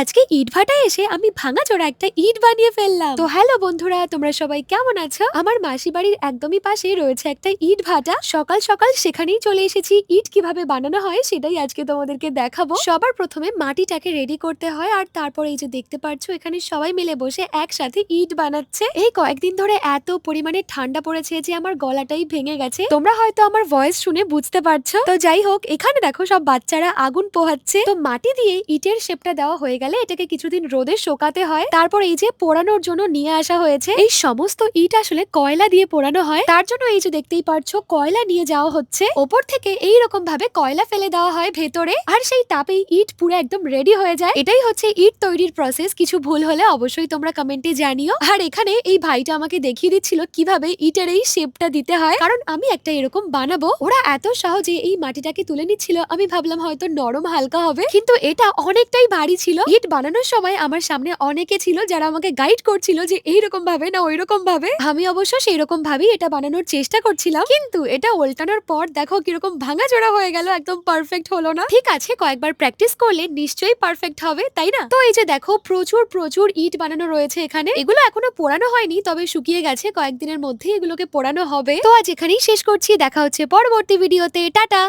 আজকে ইট ভাটায় এসে আমি ভাঙা চোরা একটা ইট বানিয়ে ফেললাম। তো হ্যালো বন্ধুরা, তোমরা সবাই কেমন আছো? আমার মাসি বাড়ির একদমই পাশে রয়েছে একটা ইট ভাটা। সকাল সকাল সেখানেই চলে এসেছি। ইট কীভাবে বানানো হয় সেটাই আজকে তোমাদেরকে দেখাবো। সবার প্রথমে মাটিটাকে রেডি করতে হয় আর তারপর এই যে দেখতে পাচ্ছ, এখানে সবাই মিলে বসে একসাথে ইট বানাচ্ছে। এই কয়েকদিন ধরে এত পরিমাণে ঠান্ডা পড়েছে যে আমার গলাটাই ভেঙে গেছে। তোমরা হয়তো আমার ভয়েস শুনে বুঝতে পারছ। তো যাই হোক, এখানে দেখো সব বাচ্চারা আগুন পোহাচ্ছে। তো মাটি দিয়ে ইটের শেপটা দেওয়া হয়ে গেলে এটাকে কিছুদিন রোদে শোকাতে হয়। তারপর এই যে পোড়ানোর জন্য নিয়ে আসা হয়েছে, এই সমস্ত ইট আসলে কয়লা দিয়ে পোড়ানো হয়। তার জন্য এই যে দেখতেই পারছ, কয়লা নিয়ে যাওয়া হচ্ছে। ওপর থেকে এই রকম ভাবে কয়লা ফেলে দেওয়া হয় ভেতরে। আর সেই তাপেই ইট পুরো একদম রেডি হয়ে যায়। এটাই হচ্ছে ইট তৈরির প্রসেস কিছু ভুল হলে অবশ্যই তোমরা কমেন্টে জানিও। আর এখানে এই ভাইটা আমাকে দেখিয়ে দিচ্ছিল কীভাবে ইটের এই শেপটা দিতে হয়। কারণ আমি একটা এরকম বানাবো। ওরা এত সহজে এই মাটিটাকে তুলে নিচ্ছিল, আমি ভাবলাম হয়তো নরম হালকা হবে। কিন্তু এটা অনেকটাই ভারী ছিল। ইট বানানোর সময় আমার সামনে অনেকে ছিল যারা আমাকে গাইড করছিল যে এইরকম ভাবে না ওই রকম ভাবে। আমি অবশ্য সেই রকম ভাবেই এটা বানানোর চেষ্টা করছিলাম। কিন্তু এটা উল্টানোর পর দেখো কীরকম ভাঙা জোড়া হয়ে গেল, একদম পারফেক্ট হলো না। ঠিক আছে, কয়েকবার প্র্যাকটিস করলে নিশ্চয়ই পারফেক্ট হবে, তাই না? তো এই যে দেখো, প্রচুর প্রচুর ইট বানানো রয়েছে এখানে। এগুলো এখনও পোড়ানো হয়নি, তবে শুকিয়ে গেছে, কয়েকদিনের মধ্যেই এগুলোকে পোড়ানো হবে। তো আজ এখানেই শেষ করছি, দেখা হচ্ছে পরবর্তী ভিডিওতে টাটা!